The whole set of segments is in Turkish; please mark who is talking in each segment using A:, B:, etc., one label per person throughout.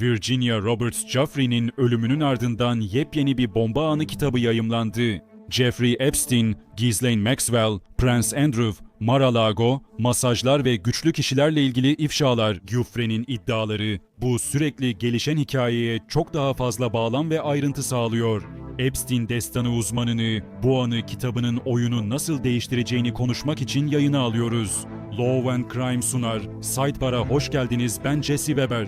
A: Virginia Roberts Jeffrey'nin ölümünün ardından yepyeni bir bomba anı kitabı yayımlandı. Jeffrey Epstein, Ghislaine Maxwell, Prince Andrew, Mar-a-Lago, masajlar ve güçlü kişilerle ilgili ifşalar, Giuffre'nin iddiaları, bu sürekli gelişen hikayeye çok daha fazla bağlam ve ayrıntı sağlıyor. Epstein destanı uzmanını, bu anı kitabının oyunu nasıl değiştireceğini konuşmak için yayına alıyoruz. Law and Crime sunar. Sidebar'a hoş geldiniz, ben Jesse Weber.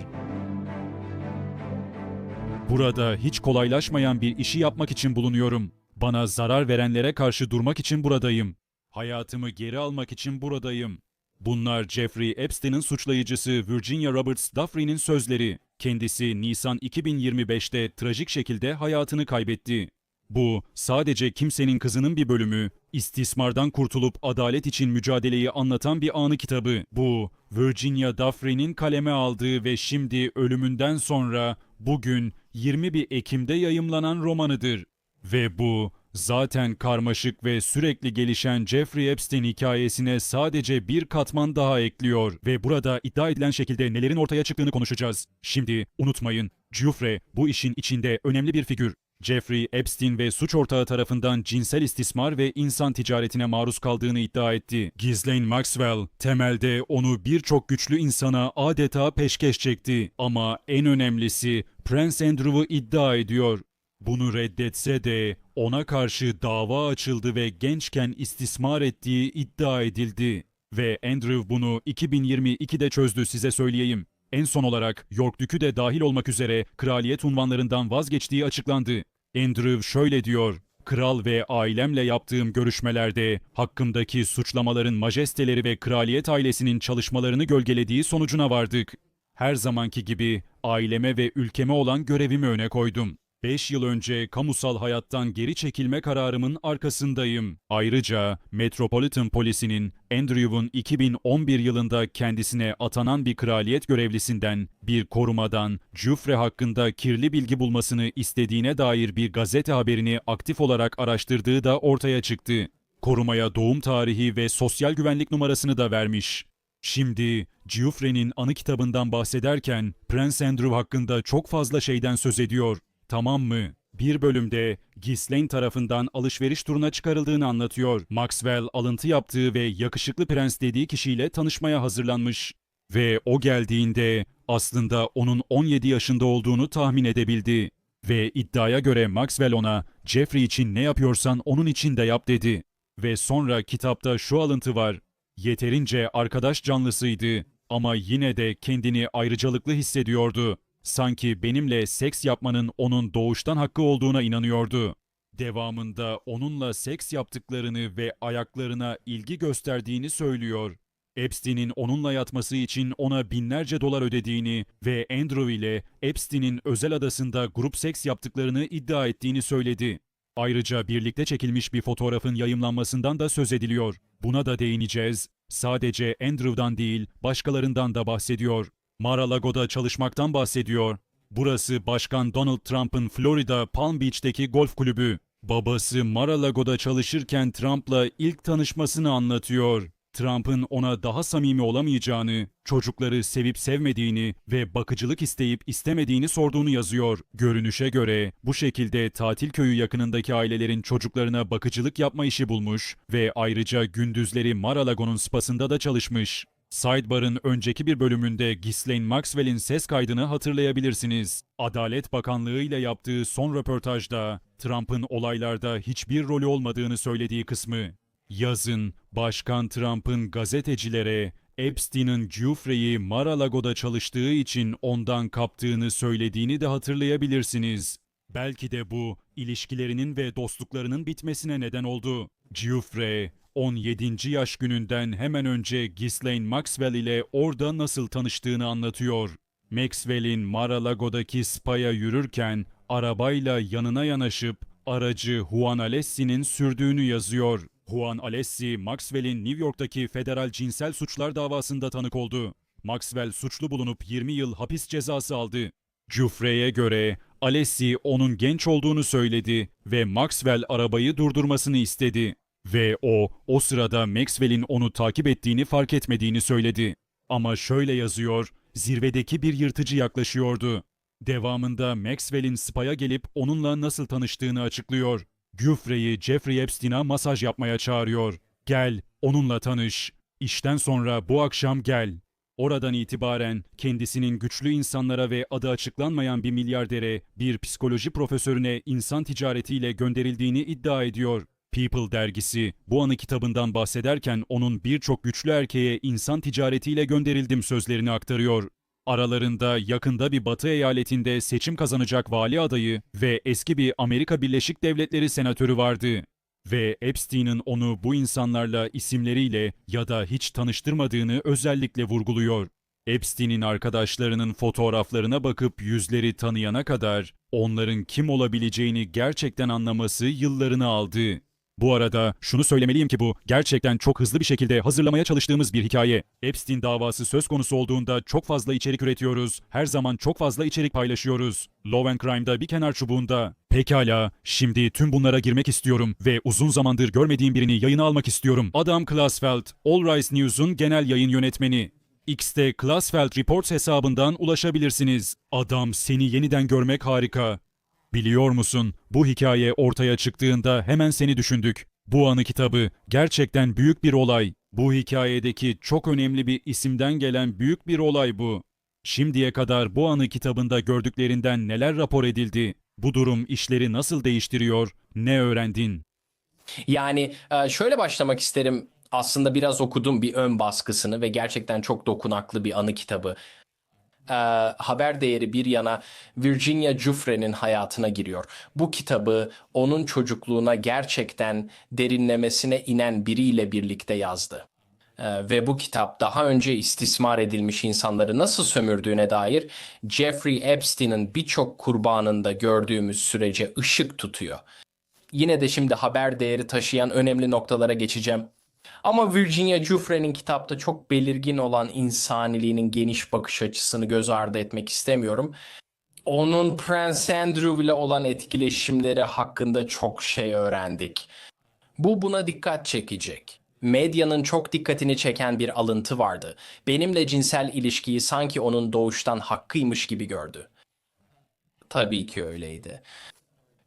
A: Burada hiç kolaylaşmayan bir işi yapmak için bulunuyorum. Bana zarar verenlere karşı durmak için buradayım. Hayatımı geri almak için buradayım. Bunlar Jeffrey Epstein'in suçlayıcısı Virginia Roberts Duffrey'nin sözleri. Kendisi Nisan 2025'te trajik şekilde hayatını kaybetti. Bu sadece kimsenin kızının bir bölümü, istismardan kurtulup adalet için mücadeleyi anlatan bir anı kitabı. Bu Virginia Duffrey'nin kaleme aldığı ve şimdi ölümünden sonra bugün 21 Ekim'de yayımlanan romanıdır. Ve bu zaten karmaşık ve sürekli gelişen Jeffrey Epstein hikayesine sadece bir katman daha ekliyor ve burada iddia edilen şekilde nelerin ortaya çıktığını konuşacağız. Şimdi unutmayın, Giuffre bu işin içinde önemli bir figür. Jeffrey Epstein ve suç ortağı tarafından cinsel istismar ve insan ticaretine maruz kaldığını iddia etti. Ghislaine Maxwell temelde onu birçok güçlü insana adeta peşkeş çekti ama en önemlisi Prince Andrew'u iddia ediyor. Bunu reddetse de ona karşı dava açıldı ve gençken istismar ettiği iddia edildi. Ve Andrew bunu 2022'de çözdü size söyleyeyim. En son olarak York Dükü de dahil olmak üzere kraliyet unvanlarından vazgeçtiği açıklandı. Andrew şöyle diyor. Kral ve ailemle yaptığım görüşmelerde hakkımdaki suçlamaların majesteleri ve kraliyet ailesinin çalışmalarını gölgelediği sonucuna vardık. Her zamanki gibi aileme ve ülkeme olan görevimi öne koydum. 5 yıl önce kamusal hayattan geri çekilme kararımın arkasındayım. Ayrıca Metropolitan Polisi'nin Andrew'un 2011 yılında kendisine atanan bir kraliyet görevlisinden, bir korumadan Jufre hakkında kirli bilgi bulmasını istediğine dair bir gazete haberini aktif olarak araştırdığı da ortaya çıktı. Korumaya doğum tarihi ve sosyal güvenlik numarasını da vermiş. Şimdi Giuffre'nin anı kitabından bahsederken Prince Andrew hakkında çok fazla şeyden söz ediyor. Tamam mı? Bir bölümde Ghislaine tarafından alışveriş turuna çıkarıldığını anlatıyor. Maxwell alıntı yaptığı ve yakışıklı prens dediği kişiyle tanışmaya hazırlanmış. Ve o geldiğinde aslında onun 17 yaşında olduğunu tahmin edebildi. Ve iddiaya göre Maxwell ona Jeffrey için ne yapıyorsan onun için de yap dedi. Ve sonra kitapta şu alıntı var. Yeterince arkadaş canlısıydı ama yine de kendini ayrıcalıklı hissediyordu. Sanki benimle seks yapmanın onun doğuştan hakkı olduğuna inanıyordu. Devamında onunla seks yaptıklarını ve ayaklarına ilgi gösterdiğini söylüyor. Epstein'in onunla yatması için ona binlerce dolar ödediğini ve Andrew ile Epstein'in özel adasında grup seks yaptıklarını iddia ettiğini söyledi. Ayrıca birlikte çekilmiş bir fotoğrafın yayımlanmasından da söz ediliyor. Buna da değineceğiz. Sadece Andrew'dan değil, başkalarından da bahsediyor. Mar-a-Lago'da çalışmaktan bahsediyor. Burası Başkan Donald Trump'ın Florida Palm Beach'teki golf kulübü. Babası Mar-a-Lago'da çalışırken Trump'la ilk tanışmasını anlatıyor. Trump'ın ona daha samimi olamayacağını, çocukları sevip sevmediğini ve bakıcılık isteyip istemediğini sorduğunu yazıyor. Görünüşe göre bu şekilde tatil köyü yakınındaki ailelerin çocuklarına bakıcılık yapma işi bulmuş ve ayrıca gündüzleri Mar-a-Lago'nun spasında da çalışmış. Sidebar'ın önceki bir bölümünde Ghislaine Maxwell'in ses kaydını hatırlayabilirsiniz. Adalet Bakanlığı ile yaptığı son röportajda Trump'ın olaylarda hiçbir rolü olmadığını söylediği kısmı. Yazın Başkan Trump'ın gazetecilere Epstein'in Giuffre'yi Mar-a-Lago'da çalıştığı için ondan kaptığını söylediğini de hatırlayabilirsiniz. Belki de bu ilişkilerinin ve dostluklarının bitmesine neden oldu. Giuffre 17. yaş gününden hemen önce Ghislaine Maxwell ile orada nasıl tanıştığını anlatıyor. Maxwell'in Mar-a-Lago'daki spa'ya yürürken arabayla yanına yanaşıp aracı Juan Alessi'nin sürdüğünü yazıyor. Juan Alessi, Maxwell'in New York'taki federal cinsel suçlar davasında tanık oldu. Maxwell suçlu bulunup 20 yıl hapis cezası aldı. Giuffre'ye göre Alessi onun genç olduğunu söyledi ve Maxwell arabayı durdurmasını istedi. Ve o, o sırada Maxwell'in onu takip ettiğini fark etmediğini söyledi. Ama şöyle yazıyor, zirvedeki bir yırtıcı yaklaşıyordu. Devamında Maxwell'in spa'ya gelip onunla nasıl tanıştığını açıklıyor. Giuffre'yi Jeffrey Epstein'a masaj yapmaya çağırıyor. Gel, onunla tanış. İşten sonra bu akşam gel. Oradan itibaren kendisinin güçlü insanlara ve adı açıklanmayan bir milyardere, bir psikoloji profesörüne insan ticaretiyle gönderildiğini iddia ediyor. People dergisi bu anı kitabından bahsederken onun birçok güçlü erkeğe insan ticaretiyle gönderildim sözlerini aktarıyor. Aralarında yakında bir batı eyaletinde seçim kazanacak vali adayı ve eski bir Amerika Birleşik Devletleri senatörü vardı. Ve Epstein'in onu bu insanlarla isimleriyle ya da hiç tanıştırmadığını özellikle vurguluyor. Epstein'in arkadaşlarının fotoğraflarına bakıp yüzleri tanıyana kadar onların kim olabileceğini gerçekten anlaması yıllarını aldı. Bu arada şunu söylemeliyim ki bu gerçekten çok hızlı bir şekilde hazırlamaya çalıştığımız bir hikaye. Epstein davası söz konusu olduğunda çok fazla içerik üretiyoruz. Her zaman çok fazla içerik paylaşıyoruz. Law and Crime'da bir kenar çubuğunda. Pekala, şimdi tüm bunlara girmek istiyorum ve uzun zamandır görmediğim birini yayına almak istiyorum. Adam Klasfeld, All Rise News'un genel yayın yönetmeni. X'te Klasfeld Reports hesabından ulaşabilirsiniz. Adam seni yeniden görmek harika. Biliyor musun, bu hikaye ortaya çıktığında hemen seni düşündük. Bu anı kitabı gerçekten büyük bir olay. Bu hikayedeki çok önemli bir isimden gelen büyük bir olay bu. Şimdiye kadar bu anı kitabında gördüklerinden neler rapor edildi? Bu durum işleri nasıl değiştiriyor? Ne öğrendin?
B: Yani e, şöyle başlamak isterim. Aslında biraz okudum bir ön baskısını ve gerçekten çok dokunaklı bir anı kitabı. E, haber değeri bir yana Virginia Giuffre'nin hayatına giriyor. Bu kitabı onun çocukluğuna gerçekten derinlemesine inen biriyle birlikte yazdı. E, ve bu kitap daha önce istismar edilmiş insanları nasıl sömürdüğüne dair Jeffrey Epstein'in birçok kurbanında gördüğümüz sürece ışık tutuyor. Yine de şimdi haber değeri taşıyan önemli noktalara geçeceğim. Ama Virginia Giuffre'nin kitapta çok belirgin olan insaniliğinin geniş bakış açısını göz ardı etmek istemiyorum. Onun Prince Andrew ile olan etkileşimleri hakkında çok şey öğrendik. Bu buna dikkat çekecek. Medyanın çok dikkatini çeken bir alıntı vardı. Benimle cinsel ilişkiyi sanki onun doğuştan hakkıymış gibi gördü. Tabii ki öyleydi.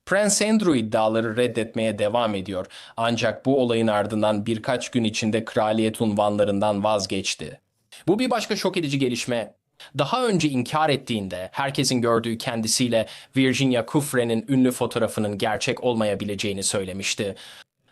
B: Prince Andrew iddiaları reddetmeye devam ediyor. Ancak bu olayın ardından birkaç gün içinde kraliyet unvanlarından vazgeçti. Bu bir başka şok edici gelişme. Daha önce inkar ettiğinde herkesin gördüğü kendisiyle Virginia Giuffre'nin ünlü fotoğrafının gerçek olmayabileceğini söylemişti.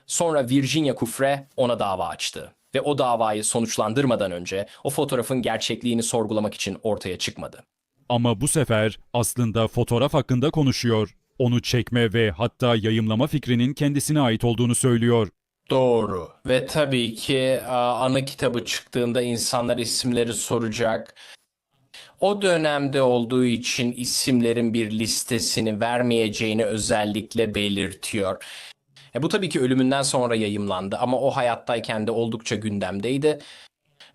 B: Sonra Virginia Giuffre ona dava açtı ve o davayı sonuçlandırmadan önce o fotoğrafın gerçekliğini sorgulamak için ortaya çıkmadı.
A: Ama bu sefer aslında fotoğraf hakkında konuşuyor. Onu çekme ve hatta yayımlama fikrinin kendisine ait olduğunu söylüyor.
B: Doğru. Ve tabii ki ana kitabı çıktığında insanlar isimleri soracak. O dönemde olduğu için isimlerin bir listesini vermeyeceğini özellikle belirtiyor. E, bu tabii ki ölümünden sonra yayımlandı ama o hayattayken de oldukça gündemdeydi.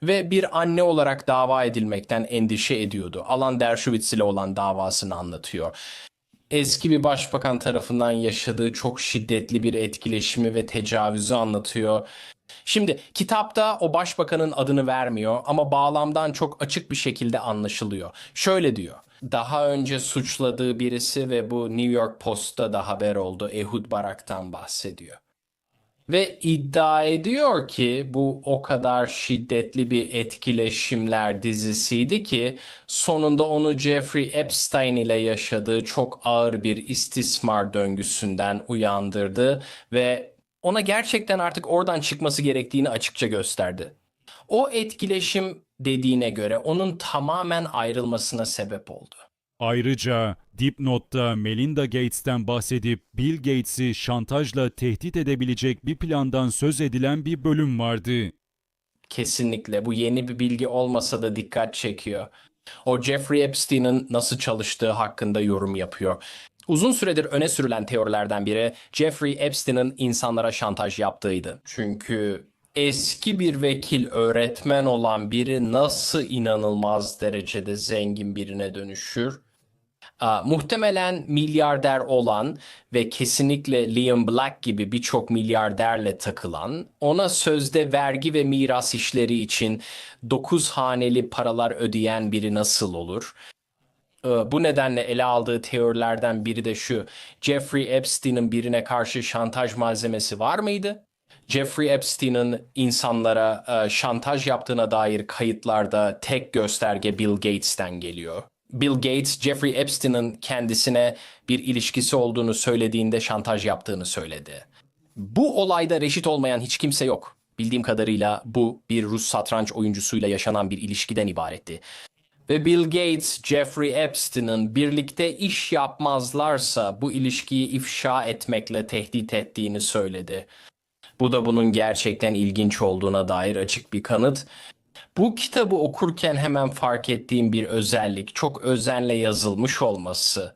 B: Ve bir anne olarak dava edilmekten endişe ediyordu. Alan Dershowitz ile olan davasını anlatıyor eski bir başbakan tarafından yaşadığı çok şiddetli bir etkileşimi ve tecavüzü anlatıyor. Şimdi kitapta o başbakanın adını vermiyor ama bağlamdan çok açık bir şekilde anlaşılıyor. Şöyle diyor. Daha önce suçladığı birisi ve bu New York Post'ta da haber oldu. Ehud Barak'tan bahsediyor. Ve iddia ediyor ki bu o kadar şiddetli bir etkileşimler dizisiydi ki sonunda onu Jeffrey Epstein ile yaşadığı çok ağır bir istismar döngüsünden uyandırdı ve ona gerçekten artık oradan çıkması gerektiğini açıkça gösterdi. O etkileşim dediğine göre onun tamamen ayrılmasına sebep oldu.
A: Ayrıca dipnotta Melinda Gates'ten bahsedip Bill Gates'i şantajla tehdit edebilecek bir plandan söz edilen bir bölüm vardı.
B: Kesinlikle bu yeni bir bilgi olmasa da dikkat çekiyor. O Jeffrey Epstein'in nasıl çalıştığı hakkında yorum yapıyor. Uzun süredir öne sürülen teorilerden biri Jeffrey Epstein'in insanlara şantaj yaptığıydı. Çünkü eski bir vekil öğretmen olan biri nasıl inanılmaz derecede zengin birine dönüşür? Muhtemelen milyarder olan ve kesinlikle Liam Black gibi birçok milyarderle takılan, ona sözde vergi ve miras işleri için 9 haneli paralar ödeyen biri nasıl olur? Ee, Bu nedenle ele aldığı teorilerden biri de şu. Jeffrey Epstein'in birine karşı şantaj malzemesi var mıydı? Jeffrey Epstein'in insanlara e, şantaj yaptığına dair kayıtlarda tek gösterge Bill Gates'ten geliyor. Bill Gates, Jeffrey Epstein'in kendisine bir ilişkisi olduğunu söylediğinde şantaj yaptığını söyledi. Bu olayda reşit olmayan hiç kimse yok. Bildiğim kadarıyla bu bir Rus satranç oyuncusuyla yaşanan bir ilişkiden ibaretti. Ve Bill Gates, Jeffrey Epstein'in birlikte iş yapmazlarsa bu ilişkiyi ifşa etmekle tehdit ettiğini söyledi. Bu da bunun gerçekten ilginç olduğuna dair açık bir kanıt. Bu kitabı okurken hemen fark ettiğim bir özellik, çok özenle yazılmış olması.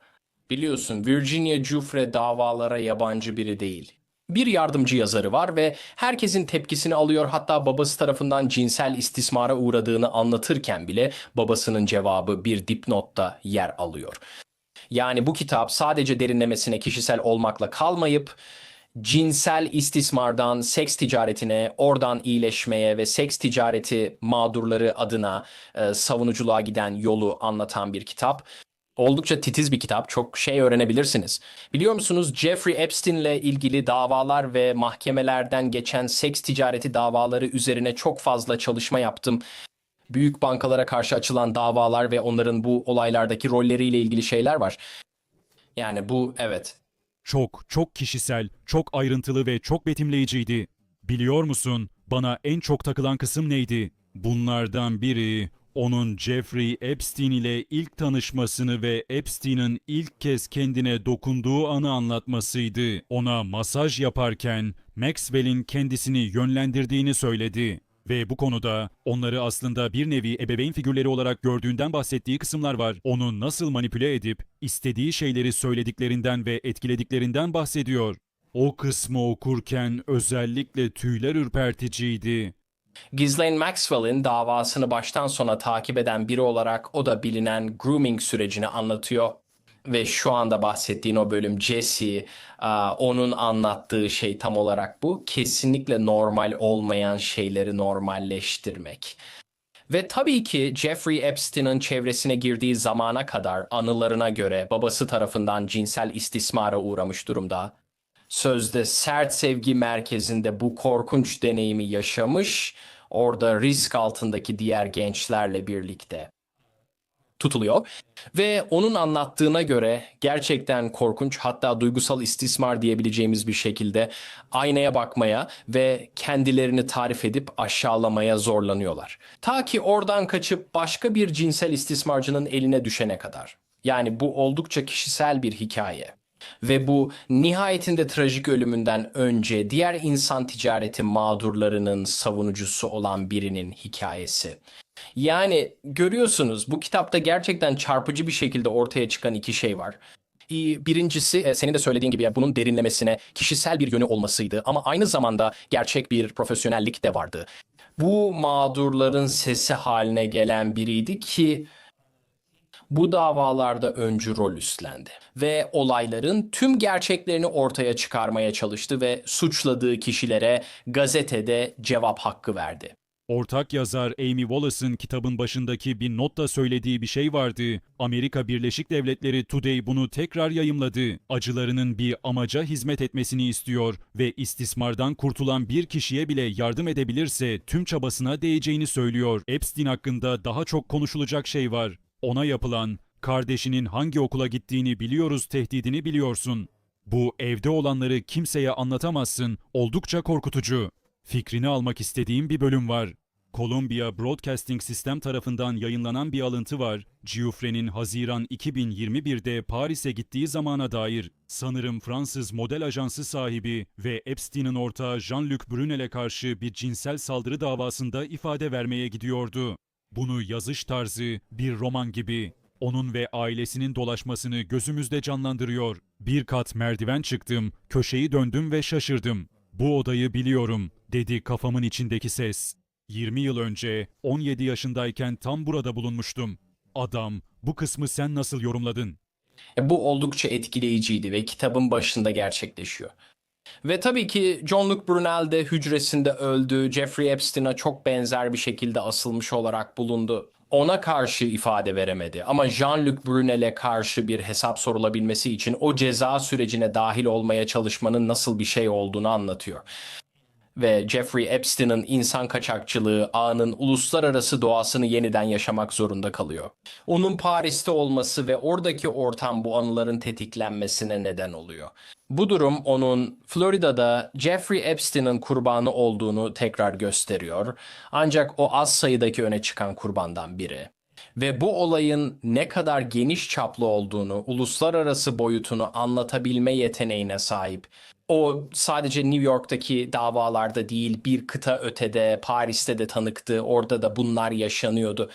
B: Biliyorsun Virginia Giuffre davalara yabancı biri değil. Bir yardımcı yazarı var ve herkesin tepkisini alıyor hatta babası tarafından cinsel istismara uğradığını anlatırken bile babasının cevabı bir dipnotta yer alıyor. Yani bu kitap sadece derinlemesine kişisel olmakla kalmayıp cinsel istismardan seks ticaretine, oradan iyileşmeye ve seks ticareti mağdurları adına e, savunuculuğa giden yolu anlatan bir kitap. Oldukça titiz bir kitap. Çok şey öğrenebilirsiniz. Biliyor musunuz Jeffrey Epstein'le ilgili davalar ve mahkemelerden geçen seks ticareti davaları üzerine çok fazla çalışma yaptım. Büyük bankalara karşı açılan davalar ve onların bu olaylardaki rolleriyle ilgili şeyler var. Yani bu evet
A: Çok, çok kişisel, çok ayrıntılı ve çok betimleyiciydi. Biliyor musun, bana en çok takılan kısım neydi? Bunlardan biri, onun Jeffrey Epstein ile ilk tanışmasını ve Epstein'in ilk kez kendine dokunduğu anı anlatmasıydı. Ona masaj yaparken Maxwell'in kendisini yönlendirdiğini söyledi. Ve bu konuda onları aslında bir nevi ebeveyn figürleri olarak gördüğünden bahsettiği kısımlar var. Onu nasıl manipüle edip istediği şeyleri söylediklerinden ve etkilediklerinden bahsediyor. O kısmı okurken özellikle tüyler ürperticiydi.
B: Ghislaine Maxwell'in davasını baştan sona takip eden biri olarak o da bilinen grooming sürecini anlatıyor. Ve şu anda bahsettiğin o bölüm Jesse, onun anlattığı şey tam olarak bu. Kesinlikle normal olmayan şeyleri normalleştirmek. Ve tabii ki Jeffrey Epstein'in çevresine girdiği zamana kadar anılarına göre babası tarafından cinsel istismara uğramış durumda. Sözde sert sevgi merkezinde bu korkunç deneyimi yaşamış, orada risk altındaki diğer gençlerle birlikte tutuluyor. Ve onun anlattığına göre gerçekten korkunç hatta duygusal istismar diyebileceğimiz bir şekilde aynaya bakmaya ve kendilerini tarif edip aşağılamaya zorlanıyorlar. Ta ki oradan kaçıp başka bir cinsel istismarcının eline düşene kadar. Yani bu oldukça kişisel bir hikaye. Ve bu nihayetinde trajik ölümünden önce diğer insan ticareti mağdurlarının savunucusu olan birinin hikayesi. Yani görüyorsunuz bu kitapta gerçekten çarpıcı bir şekilde ortaya çıkan iki şey var. Birincisi e, senin de söylediğin gibi bunun derinlemesine kişisel bir yönü olmasıydı ama aynı zamanda gerçek bir profesyonellik de vardı. Bu mağdurların sesi haline gelen biriydi ki bu davalarda öncü rol üstlendi ve olayların tüm gerçeklerini ortaya çıkarmaya çalıştı ve suçladığı kişilere gazetede cevap hakkı verdi.
A: Ortak yazar Amy Wallace'ın kitabın başındaki bir notta söylediği bir şey vardı. Amerika Birleşik Devletleri Today bunu tekrar yayımladı. Acılarının bir amaca hizmet etmesini istiyor ve istismardan kurtulan bir kişiye bile yardım edebilirse tüm çabasına değeceğini söylüyor. Epstein hakkında daha çok konuşulacak şey var. Ona yapılan, kardeşinin hangi okula gittiğini biliyoruz tehdidini biliyorsun. Bu evde olanları kimseye anlatamazsın. Oldukça korkutucu. Fikrini almak istediğim bir bölüm var. Columbia Broadcasting System tarafından yayınlanan bir alıntı var. Giuffre'nin Haziran 2021'de Paris'e gittiği zamana dair sanırım Fransız model ajansı sahibi ve Epstein'in ortağı Jean-Luc Brunel'e karşı bir cinsel saldırı davasında ifade vermeye gidiyordu. Bunu yazış tarzı bir roman gibi. Onun ve ailesinin dolaşmasını gözümüzde canlandırıyor. Bir kat merdiven çıktım, köşeyi döndüm ve şaşırdım. Bu odayı biliyorum, dedi kafamın içindeki ses. 20 yıl önce 17 yaşındayken tam burada bulunmuştum. Adam, bu kısmı sen nasıl yorumladın?
B: E, Bu oldukça etkileyiciydi ve kitabın başında gerçekleşiyor. Ve tabii ki John-Luc Brunel de hücresinde öldü. Jeffrey Epstein'a çok benzer bir şekilde asılmış olarak bulundu. ona karşı ifade veremedi. Ama Jean-Luc Brunel'e karşı bir hesap sorulabilmesi için o ceza sürecine dahil olmaya çalışmanın nasıl bir şey olduğunu anlatıyor. Ve Jeffrey Epstein'in insan kaçakçılığı ağının uluslararası doğasını yeniden yaşamak zorunda kalıyor. Onun Paris'te olması ve oradaki ortam bu anıların tetiklenmesine neden oluyor. Bu durum onun Florida'da Jeffrey Epstein'in kurbanı olduğunu tekrar gösteriyor. Ancak o az sayıdaki öne çıkan kurbandan biri. Ve bu olayın ne kadar geniş çaplı olduğunu, uluslararası boyutunu anlatabilme yeteneğine sahip. O sadece New York'taki davalarda değil, bir kıta ötede, Paris'te de tanıktı, orada da bunlar yaşanıyordu.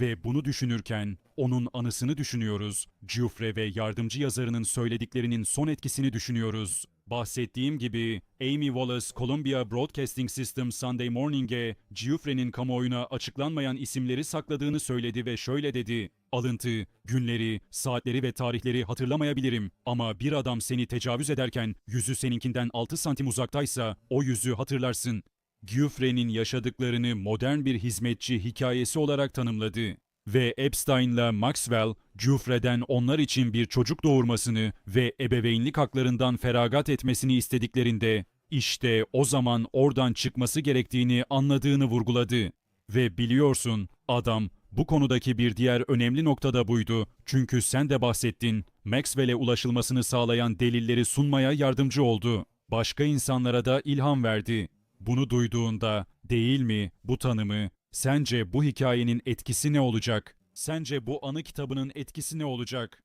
A: Ve bunu düşünürken onun anısını düşünüyoruz. Giuffre ve yardımcı yazarının söylediklerinin son etkisini düşünüyoruz. Bahsettiğim gibi Amy Wallace Columbia Broadcasting System Sunday Morning'e Giuffre'nin kamuoyuna açıklanmayan isimleri sakladığını söyledi ve şöyle dedi. Alıntı, günleri, saatleri ve tarihleri hatırlamayabilirim ama bir adam seni tecavüz ederken yüzü seninkinden 6 santim uzaktaysa o yüzü hatırlarsın. Giuffre'nin yaşadıklarını modern bir hizmetçi hikayesi olarak tanımladı ve Epstein'la Maxwell, Giuffre'den onlar için bir çocuk doğurmasını ve ebeveynlik haklarından feragat etmesini istediklerinde işte o zaman oradan çıkması gerektiğini anladığını vurguladı. Ve biliyorsun adam bu konudaki bir diğer önemli nokta da buydu. Çünkü sen de bahsettin. Maxwell'e ulaşılmasını sağlayan delilleri sunmaya yardımcı oldu. Başka insanlara da ilham verdi. Bunu duyduğunda değil mi bu tanımı sence bu hikayenin etkisi ne olacak? Sence bu anı kitabının etkisi ne olacak?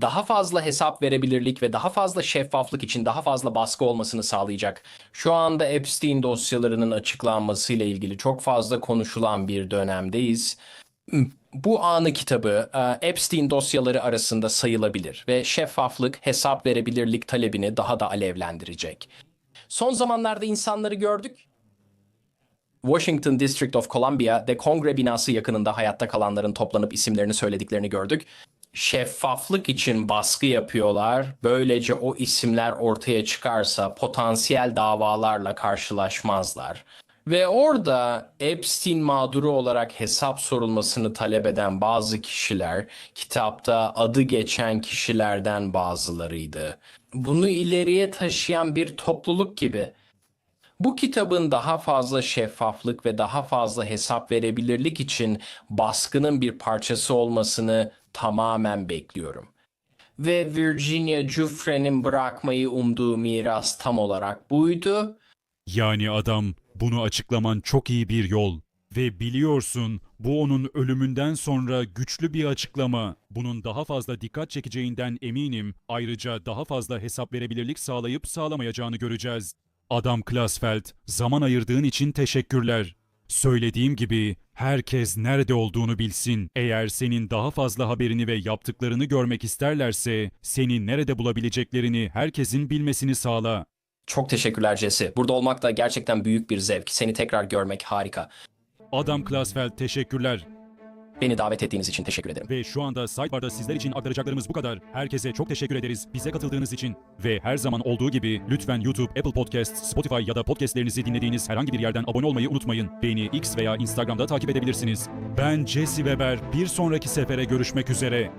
B: daha fazla hesap verebilirlik ve daha fazla şeffaflık için daha fazla baskı olmasını sağlayacak. Şu anda Epstein dosyalarının açıklanmasıyla ilgili çok fazla konuşulan bir dönemdeyiz. Bu anı kitabı e, Epstein dosyaları arasında sayılabilir ve şeffaflık, hesap verebilirlik talebini daha da alevlendirecek. Son zamanlarda insanları gördük. Washington District of Columbia'de kongre binası yakınında hayatta kalanların toplanıp isimlerini söylediklerini gördük. Şeffaflık için baskı yapıyorlar. Böylece o isimler ortaya çıkarsa potansiyel davalarla karşılaşmazlar. Ve orada Epstein mağduru olarak hesap sorulmasını talep eden bazı kişiler kitapta adı geçen kişilerden bazılarıydı. Bunu ileriye taşıyan bir topluluk gibi. Bu kitabın daha fazla şeffaflık ve daha fazla hesap verebilirlik için baskının bir parçası olmasını tamamen bekliyorum. Ve Virginia Giuffre'nin bırakmayı umduğu miras tam olarak buydu.
A: Yani adam bunu açıklaman çok iyi bir yol. Ve biliyorsun bu onun ölümünden sonra güçlü bir açıklama. Bunun daha fazla dikkat çekeceğinden eminim. Ayrıca daha fazla hesap verebilirlik sağlayıp sağlamayacağını göreceğiz. Adam Klasfeld, zaman ayırdığın için teşekkürler. Söylediğim gibi herkes nerede olduğunu bilsin. Eğer senin daha fazla haberini ve yaptıklarını görmek isterlerse seni nerede bulabileceklerini herkesin bilmesini sağla.
B: Çok teşekkürler Jesse. Burada olmak da gerçekten büyük bir zevk. Seni tekrar görmek harika.
A: Adam Klasfeld teşekkürler.
B: Beni davet ettiğiniz için teşekkür ederim.
A: Ve şu anda Sidebar'da sizler için aktaracaklarımız bu kadar. Herkese çok teşekkür ederiz bize katıldığınız için. Ve her zaman olduğu gibi lütfen YouTube, Apple Podcast, Spotify ya da podcastlerinizi dinlediğiniz herhangi bir yerden abone olmayı unutmayın. Beni X veya Instagram'da takip edebilirsiniz. Ben Jesse Weber. Bir sonraki sefere görüşmek üzere.